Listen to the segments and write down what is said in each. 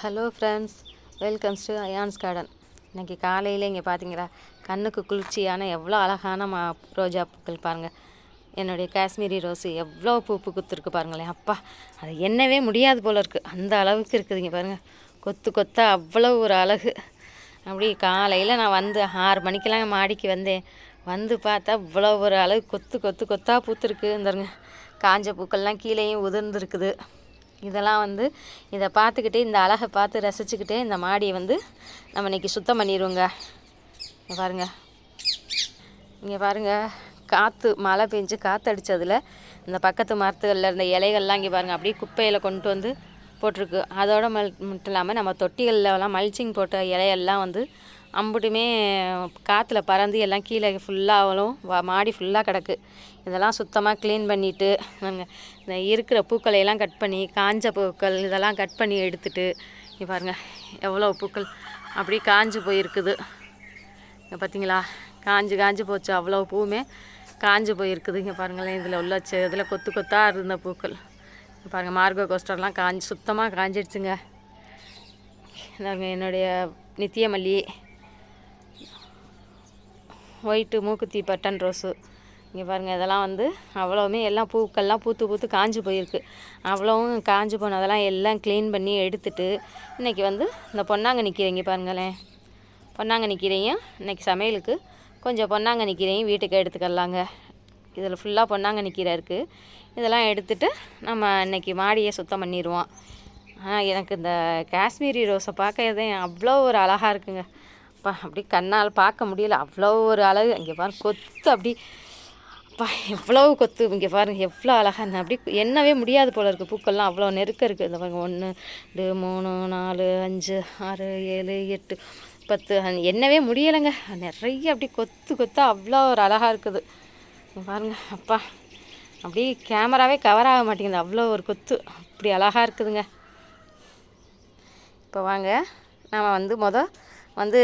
Hello friends welcomes to Ayan's garden இன்றைக்கி காலையில் இங்கே பார்த்தீங்களா கண்ணுக்கு குளிர்ச்சியான எவ்வளோ அழகான மா ரோஜா பூக்கள் பாருங்கள் என்னுடைய காஷ்மீரி ரோஸு எவ்வளோ பூ பூ குத்துருக்கு பாருங்களேன். அப்பா அது எண்ணவே முடியாது போல் இருக்குது அந்த அளவுக்கு இருக்குதுங்க பாருங்கள் கொத்து கொத்தா அவ்வளோ ஒரு அழகு. அப்படி காலையில் நான் வந்து ஆறு மணிக்கெல்லாம் மாடிக்கு வந்தேன். வந்து பார்த்தா இவ்வளோ ஒரு அழகு. கொத்து கொத்து கொத்தாக பூத்துருக்கு. இந்தருங்க. காஞ்ச பூக்கள்லாம் கீழேயும் உதிர்ந்துருக்குது. இதெல்லாம் வந்து இதை பார்த்துக்கிட்டே இந்த அழகை பார்த்து ரசிச்சுக்கிட்டே இந்த மாடியை வந்து நம்ம இன்றைக்கி சுத்தம் பண்ணிடுவோங்க. இங்கே பாருங்கள் இங்கே பாருங்கள் காற்று மழை பெஞ்சு காற்று அடித்ததில் இந்த பக்கத்து மரத்துகளில் இருந்த இலைகள்லாம் இங்கே பாருங்கள் அப்படியே குப்பையில் கொண்டு வந்து போட்டிருக்கு. அதோட மட்டும் இல்லாமல் நம்ம தொட்டிகள்லாம் மல்ச்சிங் போட்ட இலையெல்லாம் வந்து அம்புட்டுமே காற்றுல பறந்து எல்லாம் கீழே ஃபுல்லாகவும் மாடி ஃபுல்லாக கிடக்கு. இதெல்லாம் சுத்தமாக க்ளீன் பண்ணிவிட்டு நாங்கள் இந்த இருக்கிற பூக்களையெல்லாம் கட் பண்ணி காஞ்ச பூக்கள் இதெல்லாம் கட் பண்ணி எடுத்துட்டு இங்கே பாருங்கள் எவ்வளோ பூக்கள். அப்படியே காஞ்சு போயிருக்குது. இங்கே பார்த்தீங்களா காஞ்சு காஞ்சு போச்சு. அவ்வளோ பூவுமே காஞ்சு போயிருக்குது. இங்கே பாருங்களேன் இதில் உள்ள செ இதில் கொத்து கொத்தாக இருந்த பூக்கள். பாருங்கள் மார்கோ கோஸ்டர்லாம் காஞ்சி சுத்தமாக காஞ்சிடுச்சுங்க. என்னுடைய நித்திய மல்லி ஒயிட்டு மூக்குத்தி பட்டன் ரோஸு. இங்கே பாருங்கள் இதெல்லாம் வந்து அவ்வளோவுமே எல்லாம் பூக்கள்லாம் பூத்து பூத்து காஞ்சு போயிருக்கு. அவ்வளோவும் காஞ்சு போனதெல்லாம் எல்லாம் க்ளீன் பண்ணி எடுத்துட்டு இன்றைக்கி வந்து இந்த பொன்னாங்கண்ணி கீரைங்க இங்கே பாருங்களேன். பொன்னாங்கண்ணி கீரையும் இன்றைக்கி சமையலுக்கு கொஞ்சம் பொன்னாங்கண்ணி கீரையும் வீட்டுக்கு எடுத்துக்கலாங்க. இதில் ஃபுல்லாக பொன்னாங்கண்ணி கீரை இருக்குது இதெல்லாம் எடுத்துட்டு நம்ம இன்றைக்கி மாடியை சுத்தம் பண்ணிடுவோம் எனக்கு இந்த காஷ்மீரி ரோஸை பார்க்கறதே அவ்வளோ ஒரு அழகாக இருக்குங்க. அப்பா அப்படி கண்ணால் பார்க்க முடியல. அவ்வளோ ஒரு அழகு. இங்கே பாருங்க கொத்து அப்படி. அப்பா எவ்வளோ கொத்து. இங்கே பாருங்கள் எவ்வளோ அழகாக அப்படி என்னவே முடியாது போல் இருக்குது பூக்கள்லாம் அவ்வளோ நெருக்க இருக்குது இந்த பாருங்க ஒன்று ரெண்டு மூணு நாலு அஞ்சு ஆறு ஏழு எட்டு பத்து என்னவே முடியலைங்க. நிறைய அப்படி கொத்து கொத்தா அவ்வளோ ஒரு அழகாக இருக்குது. இங்க பாருங்க அப்பா. அப்படியே கேமராவே கவர் ஆக மாட்டேங்குது. அவ்வளோ ஒரு கொத்து. அப்படி அழகாக இருக்குதுங்க. இப்போ வாங்க நாம் வந்து மொதல் வந்து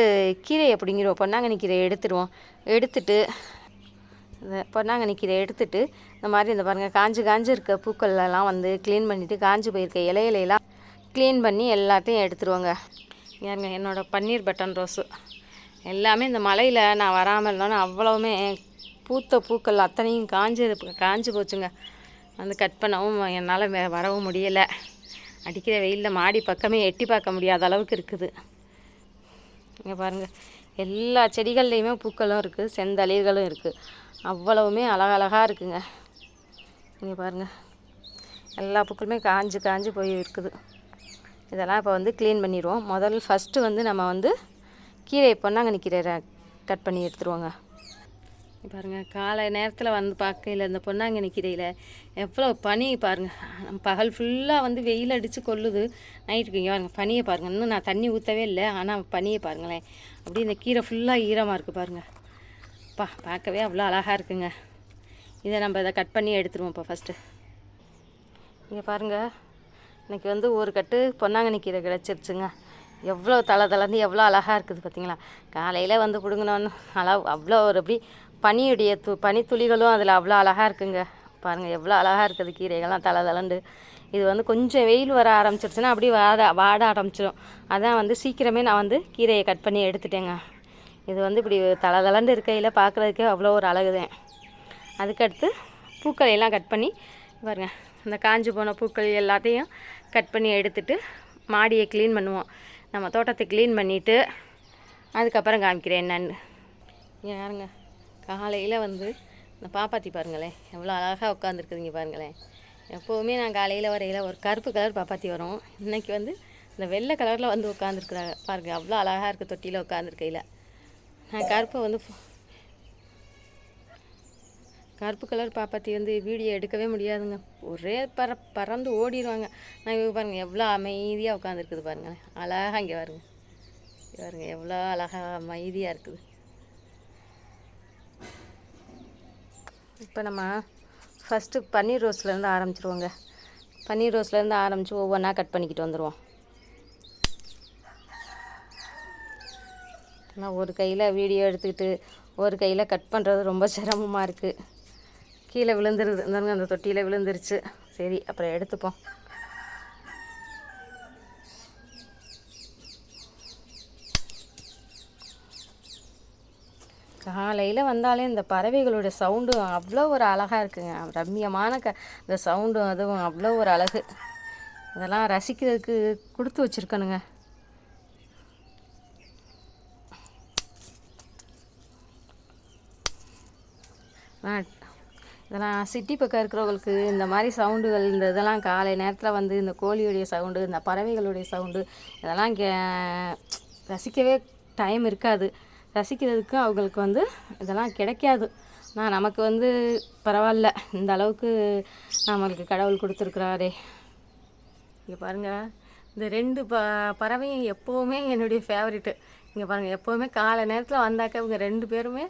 கீரையை அப்படிங்கிறோம் பொன்னாங்கண்ணி கீரையை எடுத்துடுவோம். எடுத்துட்டு இந்த பொன்னாங்கண்ணி கீரை எடுத்துட்டு இந்த மாதிரி இந்த பாருங்கள் காஞ்சு காஞ்சு இருக்க பூக்கள்லாம் வந்து க்ளீன் பண்ணிவிட்டு காஞ்சு போயிருக்க இலையிலையெல்லாம் க்ளீன் பண்ணி எல்லாத்தையும் எடுத்துருவோங்க ஏங்க என்னோடய பன்னீர் பட்டன் ரோஸு. எல்லாமே இந்த மலையில் நான் வராமல் இருந்தோன்னு அவ்வளவுமே பூத்த பூக்கள் அத்தனையும் காஞ்சு காஞ்சு போச்சுங்க. வந்து கட் பண்ணவும் என்னால் வரவும் முடியலை. அடிக்கிற வெயிலில் மாடி பக்கமே எட்டி பார்க்க முடியாத அளவுக்கு இருக்குது. இங்கே பாருங்கள் எல்லா செடிகள்லேயுமே பூக்களும் இருக்குது செந்தளிர்களும் இருக்குது அவ்வளவுமே அழகழகாக இருக்குங்க. இங்கே பாருங்கள் எல்லா பூக்களுமே காஞ்சு காஞ்சு போய் இருக்குது. இதெல்லாம் இப்போ வந்து க்ளீன் பண்ணிடுவோம் முதல் ஃபஸ்ட்டு வந்து நம்ம வந்து கீரை பொன்னாங்கண்ணி கீரை கட் பண்ணி எடுத்துருவோங்க. பாருங்கள் பாருங்க காலை நேரத்தில் வந்து பார்க்கையில் இந்த பொன்னாங்கண்ணி கீரையில் எவ்வளோ பனி பாருங்கள் பகல் ஃபுல்லாக வந்து வெயில் அடித்து கொள்ளுது. நைட்டுக்கு இங்கே பாருங்கள் பனியை பாருங்கள் இன்னும் நான் தண்ணி ஊற்றவே இல்லை ஆனால் பனியை பாருங்களேன். அப்படியே இந்த கீரை ஃபுல்லாக ஈரமாக இருக்குது பாருங்கள் பா பார்க்கவே அவ்வளோ அழகாக இருக்குங்க. இதை நம்ம இதை கட் பண்ணி எடுத்துருவோம் இப்போ ஃபஸ்ட்டு இங்கே பாருங்கள் இன்னைக்கு வந்து ஒரு கட்டு பொன்னாங்கண்ணி கீரை கிடச்சிருச்சுங்க. எவ்வளோ தலை தளர்ந்து எவ்வளோ அழகாக இருக்குது பார்த்தீங்களா காலையில் வந்து பிடுங்கினோன்னு அளவு அவ்வளோ ஒரு அப்படி பனியுடைய து பனித்துளிகளும் அதில் அவ்வளோ அழகாக இருக்குங்க. பாருங்கள் எவ்வளோ அழகாக இருக்குது கீரைகள்லாம் தலை தளண்டு இது வந்து கொஞ்சம் வெயில் வர ஆரம்பிச்சிருச்சுன்னா அப்படியே வாட வாட ஆரம்பிச்சிடும் அதான் வந்து சீக்கிரமே நான் வந்து கீரையை கட் பண்ணி எடுத்துட்டேங்க. இது வந்து இப்படி தலை தளண்டு இருக்கையில் பார்க்குறதுக்கே அவ்வளோ ஒரு அழகுதான் அதுக்கடுத்து பூக்களையெல்லாம் கட் பண்ணி பாருங்கள் இந்த காஞ்சி போன பூக்கள் எல்லாத்தையும் கட் பண்ணி எடுத்துட்டு மாடியை க்ளீன் பண்ணுவோம். நம்ம தோட்டத்தை க்ளீன் பண்ணிவிட்டு அதுக்கப்புறம் காமிக்கிறேன் என்னன்னு. யாருங்க காலையில் வந்து இந்த பாப்பாத்தி பாருங்களேன் எவ்வளோ அழகாக உட்காந்துருக்குதுங்க பாருங்களேன். எப்போவுமே நான் காலையில் வரையில் ஒரு கருப்பு கலர் பாப்பாத்தி வரும். இன்னைக்கு வந்து இந்த வெள்ளை கலரில் வந்து உட்காந்துருக்குறாங்க பாருங்கள் அவ்வளோ அழகாக இருக்குது தொட்டியில் உட்காந்துருக்கையில் நான் கருப்பை வந்து ஃபு- கருப்பு கலர் பாப்பாத்தி வந்து வீடியோ எடுக்கவே முடியாதுங்க. ஒரே பற பறந்து ஓடிடுவாங்க நான் இவங்க பாருங்கள் எவ்வளோ அமைதியாக உட்காந்துருக்குது பாருங்களேன். அழகாக இங்கே பாருங்க. பாருங்கள் எவ்வளோ அழகாக அமைதியாக இருக்குது. இப்போ நம்ம ஃபஸ்ட்டு பன்னீர் ரோஸ்லேருந்து ஆரம்பிச்சிருவோங்க. பன்னீர் ரோஸ்லேருந்து ஆரம்பித்து ஒவ்வொன்றா கட் பண்ணிக்கிட்டு வந்துடுவோம் நான் ஒரு கையில் வீடியோ எடுத்துக்கிட்டு ஒரு கையில் கட் பண்ணுறது ரொம்ப சிரமமாக இருக்குது கீழே விழுந்துருது. இருந்தாங்க அந்த தொட்டியில் விழுந்துருச்சு. சரி அப்புறம் எடுத்துப்போம். காலையில் வந்தாலே இந்த பறவைகளோட சவுண்டும் அவ்வளோ ஒரு அழகாக இருக்குங்க. ரம்மியமான க இந்த சவுண்டும் அதுவும் அவ்வளோ ஒரு அழகு. இதெல்லாம் ரசிக்கிறதுக்கு கொடுத்து வச்சுருக்கணுங்க. இதெல்லாம் சிட்டி பக்கம் இருக்கிறவங்களுக்கு இந்த மாதிரி சவுண்டுகள் இந்த இதெல்லாம் காலை நேரத்தில் வந்து இந்த கோழியுடைய சவுண்டு இந்த பறவைகளுடைய சவுண்டு இதெல்லாம் கே ரசிக்கவே டைம் இருக்காது. ரசிக்கிறதுக்கு அவங்களுக்கு வந்து இதெல்லாம் கிடைக்காது. நான் நமக்கு வந்து பரவாயில்ல. இந்த அளவுக்கு நம்மளுக்கு கடவுள் கொடுத்துருக்குறாரே. இங்கே பாருங்கள் இந்த ரெண்டு ப பறவையும் எப்போவுமே என்னுடைய ஃபேவரெட்டு இங்கே பாருங்கள் எப்போவுமே காலை நேரத்தில் வந்தாக்க இவங்க ரெண்டு பேருமே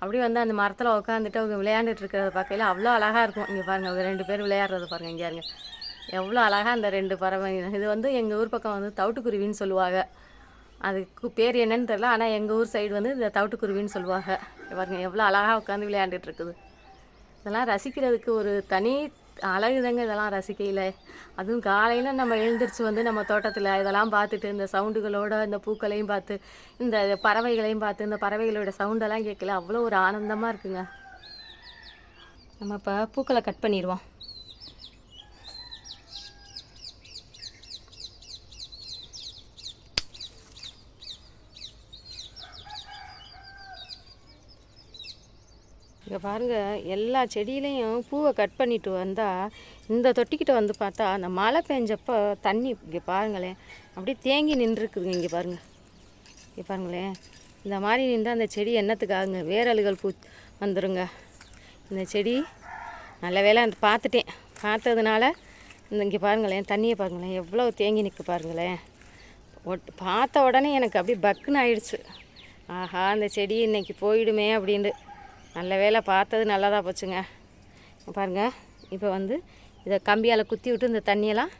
அப்படியே வந்து அந்த மரத்தில் உட்காந்துட்டு அவங்க விளையாண்டுட்டு இருக்கிறத பார்க்கையில அவ்வளோ அழகாக இருக்கும். இங்கே பாருங்கள் அவங்க ரெண்டு பேரும் விளையாடுறத பாருங்கள் இங்கே இருங்க எவ்வளோ அழகாக அந்த ரெண்டு பறவை. இது வந்து எங்கள் ஊர் பக்கம் வந்து தவிட்டுக்குருவின்னு சொல்லுவாங்க. அதுக்கு பேர் என்னன்னு தெரில ஆனால் எங்கள் ஊர் சைடு வந்து இந்த தவிட்டுக்குருவின்னு சொல்லுவாங்க. பாருங்க எவ்வளோ அழகாக உட்காந்து விளையாண்டுட்டு இருக்குது. இதெல்லாம் ரசிக்கிறதுக்கு ஒரு தனி அழகுதாங்க இதெல்லாம் ரசிக்கையில். அதுவும் காலையில் நம்ம எழுந்திரிச்சு வந்து நம்ம தோட்டத்தில் இதெல்லாம் பார்த்துட்டு இந்த சவுண்டுகளோட இந்த பூக்களையும் பார்த்து இந்த பறவைகளையும் பார்த்து இந்த பறவைகளோட சவுண்டெல்லாம் கேட்கல. அவ்வளோ ஒரு ஆனந்தமாக இருக்குங்க. நம்ம இப்போ பூக்களை கட் பண்ணிடுவோம். இங்கே பாருங்கள் எல்லா செடியிலையும் பூவை கட் பண்ணிட்டு வந்தால் இந்த தொட்டிக்கிட்ட வந்து பார்த்தா அந்த மழை பெஞ்சப்போ தண்ணி இங்கே பாருங்களேன் அப்படியே தேங்கி நின்றுருக்குதுங்க இங்கே பாருங்கள் இங்கே பாருங்களேன் இந்த மாதிரி நின்று அந்த செடி என்னத்துக்காகுங்க? வேரலுகள் பூ வந்துருங்க. இந்த செடி நல்ல அந்த பார்த்துட்டேன். பார்த்ததுனால இந்த இங்கே பாருங்களேன் தண்ணியை பாருங்களேன் எவ்வளோ தேங்கி நிற்க பாருங்களேன். ஒட் பார்த்த உடனே எனக்கு அப்படியே பக்குன்னு ஆயிடுச்சு. ஆஹா அந்த செடி இன்னைக்கு போயிடுமே அப்படின்ட்டு. நல்ல வேளை பார்த்தது நல்லதாக போச்சுங்க. பாருங்கள் பாருங்க. இப்போ வந்து இதை கம்பியால் குத்தி விட்டு இந்த தண்ணியெல்லாம்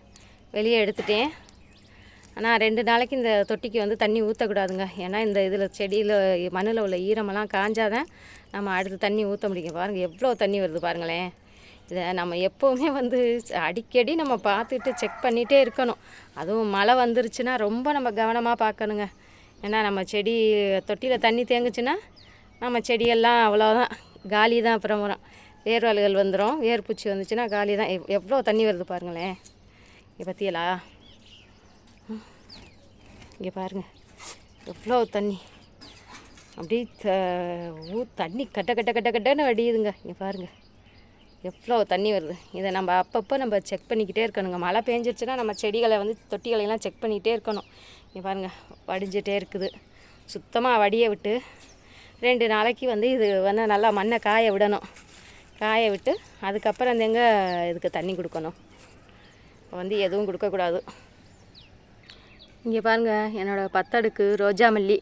வெளியே எடுத்துட்டேன். ஆனால் ரெண்டு நாளைக்கு இந்த தொட்டிக்கு வந்து தண்ணி ஊற்றக்கூடாதுங்க ஏன்னா இந்த இதில் செடியில் மண்ணில் உள்ள ஈரமெல்லாம் காஞ்சாதான் நம்ம அடுத்து தண்ணி ஊற்ற முடியும். பாருங்கள் எவ்வளோ தண்ணி வருது பாருங்களேன். இதை நம்ம எப்போவுமே வந்து அடிக்கடி நம்ம பார்த்துட்டு செக் பண்ணிகிட்டே இருக்கணும். அதுவும் மழை வந்துருச்சுன்னா ரொம்ப நம்ம கவனமாக பார்க்கணுங்க. ஏன்னா நம்ம செடி தொட்டியில் தண்ணி தேங்குச்சுன்னா நம்ம செடியெல்லாம் அவ்வளோதான். காலி தான் அப்புறம் வரும் வேர்வாள்கள் வந்துடும் வேர்பூச்சி வந்துச்சுன்னா காலி தான். எவ்வளோ தண்ணி வருது பாருங்களேன். இங்கே பற்றியலா இங்கே பாருங்கள் எவ்வளோ தண்ணி. அப்படியே த ஊ தண்ணி கட்ட கட்ட கட்ட கட்டன்னு வடியுதுங்க. இங்கே பாருங்கள் எவ்வளோ தண்ணி வருது. இதை நம்ம அப்பப்போ நம்ம செக் பண்ணிக்கிட்டே இருக்கணுங்க. மழை பேஞ்சிருச்சுன்னா நம்ம செடிகளை வந்து தொட்டிகளையெல்லாம் செக் பண்ணிக்கிட்டே இருக்கணும். இங்கே பாருங்கள் வடிஞ்சிட்டே இருக்குது. சுத்தமாக வடிய விட்டு ரெண்டு நாளைக்கு வந்து இது வந்து நல்லா மண்ணை காய விடணும். காய விட்டு அதுக்கப்புறம் தாங்க இதுக்கு தண்ணி கொடுக்கணும். இப்போ வந்து எதுவும் கொடுக்கக்கூடாது. இங்கே பாருங்கள் என்னோடய பத்தடுக்கு ரோஜா மல்லி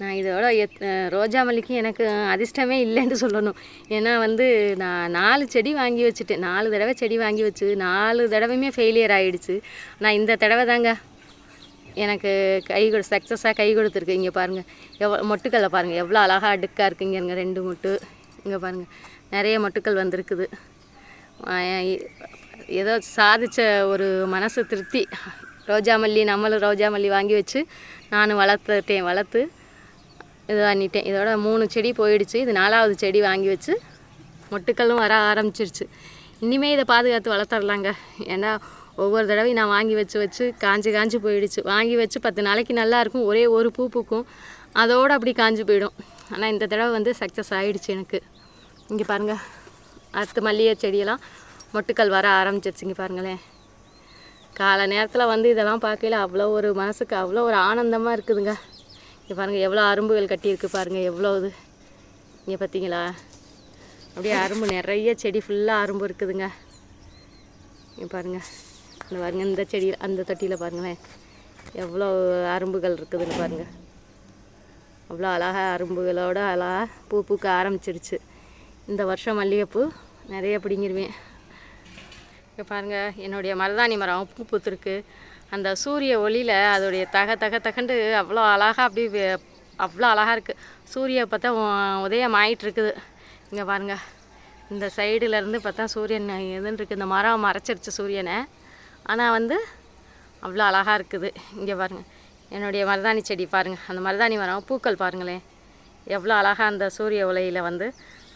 நான் இதோட எத் ரோஜா மல்லிக்கு எனக்கு அதிர்ஷ்டமே இல்லைன்னு சொல்லணும். ஏன்னா வந்து நான் நாலு செடி வாங்கி வச்சுட்டேன். நாலு தடவை செடி வாங்கி வச்சு நாலு தடவையுமே ஃபெயிலியர் ஆகிடுச்சு நான் இந்த தடவை தாங்க எனக்கு கை கொடு சக்ஸஸாக கை கொடுத்துருக்கு. இங்கே பாருங்கள் எவ்வளோ மொட்டுக்களை பாருங்கள் எவ்வளோ அழகாக அடுக்காக இருக்குங்கிறங்க ரெண்டு மொட்டு. இங்கே பாருங்கள் நிறைய மொட்டுக்கள் வந்திருக்குது. ஏதோ சாதித்த ஒரு மனசு திருப்தி. ரோஜா மல்லி நம்மளும் ரோஜா மல்லி வாங்கி வச்சு நானும் வளர்த்துட்டேன் வளர்த்து இது பண்ணிட்டேன். இதோட மூணு செடி போயிடுச்சு. இது நாலாவது செடி வாங்கி வச்சு மொட்டுக்களும் வர ஆரம்பிச்சிருச்சு. இனிமேல் இதை பாதுகாத்து வளர்த்துடலாங்க. ஏன்னா ஒவ்வொரு தடவையும் நான் வாங்கி வச்சு வச்சு காஞ்சி காஞ்சி போயிடுச்சு. வாங்கி வச்சு பத்து நாளைக்கு நல்லாயிருக்கும். ஒரே ஒரு பூ பூக்கும். அதோடு அப்படி காஞ்சி போயிடும். ஆனால் இந்த தடவை வந்து சக்ஸஸ் ஆகிடுச்சு எனக்கு. இங்கே பாருங்கள் அடுத்து மல்லிகை செடியெல்லாம் மொட்டுக்கள் வர ஆரம்பிச்சிருச்சு இங்கே பாருங்களேன். காலை நேரத்தில் வந்து இதெல்லாம் பார்க்கையில அவ்வளோ ஒரு மனசுக்கு அவ்வளோ ஒரு ஆனந்தமாக இருக்குதுங்க. இங்கே பாருங்கள் எவ்வளோ அரும்புகள் கட்டியிருக்கு பாருங்கள் எவ்வளோ இது. இங்கே பார்த்தீங்களா அப்படியே அரும்பு நிறைய செடி ஃபுல்லாக அரும்பு இருக்குதுங்க. இங்கே பாருங்கள் இந்த பாருங்க இந்த செடியில் அந்த தொட்டியில் பாருங்களேன். எவ்வளோ அரும்புகள் இருக்குதுன்னு பாருங்கள் அவ்வளோ அழகாக அரும்புகளோட அழகாக பூ பூக்க ஆரம்பிச்சிருச்சு. இந்த வருஷம் மல்லிகைப்பூ நிறைய பிடிங்கிருவேன். இங்கே பாருங்கள் என்னுடைய மருதாணி மரம் பூ பூத்துருக்கு. அந்த சூரிய ஒளியில் அதோடைய தக தக தகண்டு அவ்வளோ அழகாக அப்படியே அவ்வளோ அழகாக இருக்குது சூரிய பார்த்தா உதயம் ஆயிட்டுருக்குது. இங்கே பாருங்கள் இந்த சைடுலேருந்து பார்த்தா சூரியன் எதுன்னு இருக்குது இந்த மரம் மறைச்சிருச்சு சூரியனை. ஆனால் வந்து அவ்வளோ அழகாக இருக்குது. இங்கே பாருங்கள் என்னுடைய மருதாணி செடி பாருங்கள் அந்த மருதாணி மரம் பூக்கள் பாருங்களேன் எவ்வளோ அழகாக அந்த சூரிய உலையில் வந்து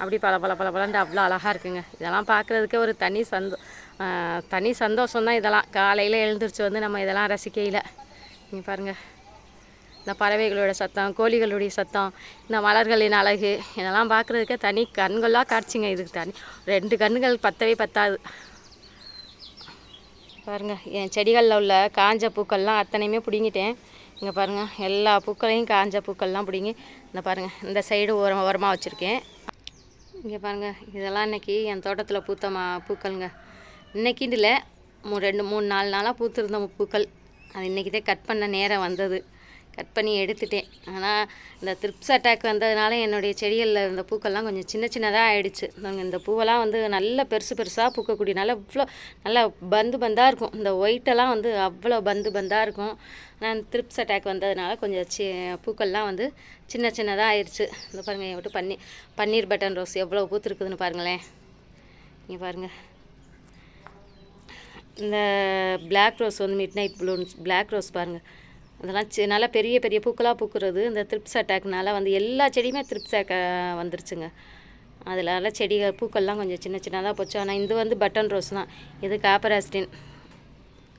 அப்படி பல பல பல பலண்டு அவ்வளோ அழகாக இருக்குங்க. இதெல்லாம் பார்க்குறதுக்கே ஒரு தனி சந்தோ தனி சந்தோஷம் தான் இதெல்லாம். காலையில் எழுந்திரிச்சு வந்து நம்ம இதெல்லாம் ரசிக்கையில். நீங்கள் பாருங்கள் இந்த பறவைகளோட சத்தம் கோழிகளுடைய சத்தம் இந்த மலர்களின் அழகு இதெல்லாம் பார்க்குறதுக்கே தனி கண்களாக காட்சிங்க. இதுக்கு தனி ரெண்டு கண்ணுகள் பத்தவே பத்தாது. பாருங்கள் என் செடிகளில் உள்ள காஞ்ச பூக்கள்லாம் அத்தனையுமே பிடிங்கிட்டேன். இங்கே பாருங்கள் எல்லா பூக்களையும் காஞ்ச பூக்கள்லாம் பிடிங்கி இந்த பாருங்கள் இந்த சைடு ஓரம் ஓரமாக வச்சுருக்கேன். இங்கே பாருங்கள் இதெல்லாம் இன்றைக்கி என் தோட்டத்தில் பூத்த மா பூக்கள்ங்க. இன்னைக்கின்னு இல்லை மூ ரெண்டு மூணு நாலு நாளாக பூத்திருந்த பூக்கள். அது இன்றைக்கிதே கட் பண்ண நேரம் வந்தது. கட் பண்ணி எடுத்துட்டேன். ஆனால் இந்த த்ரிப்ஸ் அட்டாக் வந்ததுனால என்னுடைய செடிகளில் இருந்த பூக்கள்லாம் கொஞ்சம் சின்ன சின்னதாக ஆயிடுச்சு. நாங்கள் இந்த பூவெல்லாம் வந்து நல்ல பெருசு பெருசாக பூக்கக்கூடிய நல்ல இவ்வளோ நல்லா பந்து பந்தாக இருக்கும். இந்த ஒயிட்டெல்லாம் வந்து அவ்வளோ பந்து பந்தாக இருக்கும். நான் த்ரிப்ஸ் அட்டாக் வந்ததுனால கொஞ்சம் சி பூக்கள்லாம் வந்து சின்ன சின்னதாக ஆயிடுச்சு இந்த பாருங்கள் என் விட்டு பன்னீர் பன்னீர் பட்டன் ரோஸ் எவ்வளோ பூத்துருக்குதுன்னு பாருங்களேன். இங்கே பாருங்கள் இந்த பிளாக் ரோஸ் வந்து midnight blooms black rose பாருங்கள் அதெல்லாம் நல்லா பெரிய பெரிய பூக்களாக பூக்கிறது இந்த த்ரிப்ஸ் அட்டாக்னால வந்து எல்லா செடியுமே த்ரிப்ஸ் அட்டாக் வந்துருச்சுங்க. அதனால செடிகள் பூக்கள்லாம் கொஞ்சம் சின்ன சின்னதாக போச்சு. ஆனால் இது வந்து பட்டன் ரோஸ் தான். இது காப்பராஸ்டின்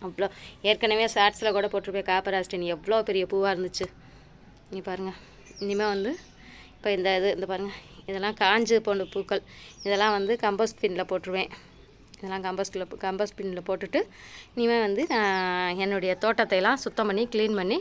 அவ்வளோ ஏற்கனவே ஷார்ட்ஸில் கூட போட்டிருப்பேன் காப்பராஸ்டின் எவ்வளோ பெரிய பூவாக இருந்துச்சு. நீ பாருங்கள் இனிமேல் வந்து இப்போ இந்த இது இந்த பாருங்கள் இதெல்லாம் காஞ்சு போன பூக்கள். இதெல்லாம் வந்து கம்போஸ்ட் பின்னில் போட்டுருவேன். இதெல்லாம் கம்போஸ்டில் கம்பஸ் பின்னில் போட்டுட்டு இனிமேல் வந்து என்னுடைய தோட்டத்தை எல்லாம் சுத்தம் பண்ணி க்ளீன் பண்ணி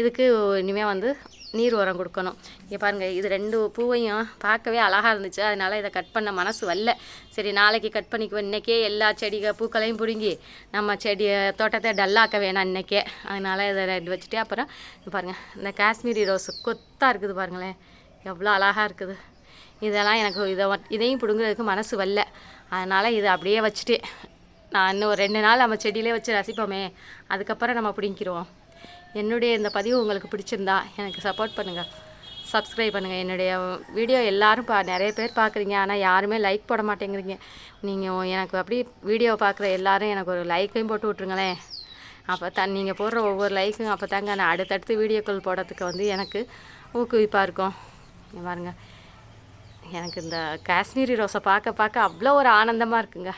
இதுக்கு இனிமேல் வந்து நீர் உரம் கொடுக்கணும். இங்கே பாருங்கள் இது ரெண்டு பூவையும் பார்க்கவே அழகாக இருந்துச்சு. அதனால் இதை கட் பண்ண மனசு வரல. சரி நாளைக்கு கட் பண்ணிக்குவேன் இன்றைக்கே எல்லா செடிகள் பூக்களையும் பிடுங்கி நம்ம செடி தோட்டத்தை டல்லாக்க வேணாம் இன்றைக்கே அதனால் இதை ரெண்டு வச்சுட்டு அப்புறம் பாருங்கள் இந்த காஷ்மீரி ரோஸ் கொத்தாக இருக்குது பாருங்களேன். எவ்வளோ அழகாக இருக்குது. இதெல்லாம் எனக்கு இதை இதையும் பிடுங்குறதுக்கு மனசு வரல. அதனால் இதை அப்படியே வச்சுட்டேன் நான் இன்னும் ஒரு ரெண்டு நாள் நம்ம செடியிலே வச்சு ரசிப்போமே அதுக்கப்புறம் நம்ம பிடிங்கிருவோம். என்னுடைய இந்த பதிவு உங்களுக்கு பிடிச்சிருந்தா எனக்கு சப்போர்ட் பண்ணுங்கள் சப்ஸ்கிரைப் பண்ணுங்கள் என்னுடைய வீடியோ எல்லாரும் பா நிறைய பேர் பார்க்குறீங்க. ஆனால் யாருமே லைக் போட மாட்டேங்கிறீங்க. நீங்கள் எனக்கு அப்படி வீடியோ பார்க்குற எல்லோரும் எனக்கு ஒரு லைக்கையும் போட்டு விட்ருங்களேன் அப்போ தான் நீங்கள் போடுற ஒவ்வொரு லைக்கும் அப்போ தாங்க நான் அடுத்தடுத்து வீடியோக்கள் போடுறதுக்கு வந்து எனக்கு ஊக்குவிப்பாக இருக்கும். பாருங்கள் எனக்கு இந்த காஷ்மீரி ரோஸை பார்க்க பார்க்க அவ்வளோ ஒரு ஆனந்தமாக இருக்குங்க.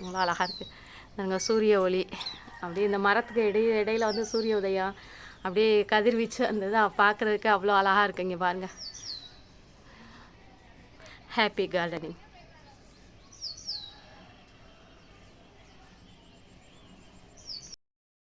அவ்வளோ அழகாக இருக்குது நாங்கள் சூரிய ஒளி. அப்படியே இந்த மரத்துக்கு இடையே இடையில் வந்து சூரிய உதயம். அப்படியே கதிர்வீச்சு அந்த இதை பார்க்குறதுக்கு அவ்வளோ அழகாக இருக்குங்க பாருங்கள் ஹாப்பி கார்டனிங்